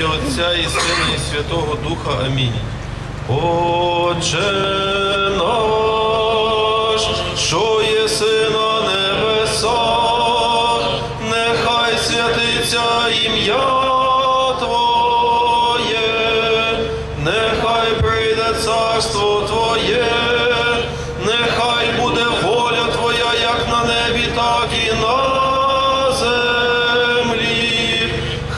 ім'я Отця і Сина, і Святого Духа. Амінь. Отче наш, що єси на небесах, нехай святиться ім'я Твоє, нехай прийде царство Твоє, нехай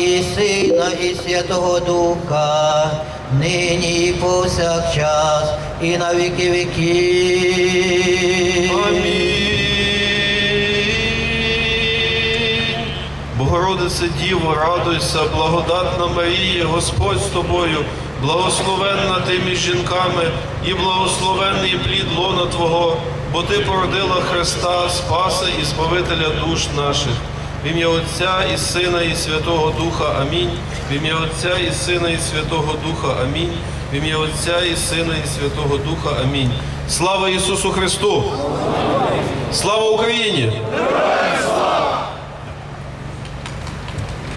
і Сина, і Святого Духа, нині і повсякчас, і на віки віків. Амінь. Богородице Діво, радуйся, благодатна Марія, Господь з тобою, благословенна ти між жінками і благословенний плід лона Твого, бо ти породила Христа, Спаса і Збавителя душ наших. В ім'я Отця і Сина, і Святого Духа. Амінь. В ім'я Отця і Сина, і Святого Духа. Амінь. В ім'я Отця і Сина, і Святого Духа. Амінь. Слава Ісусу Христу! Слава Україні!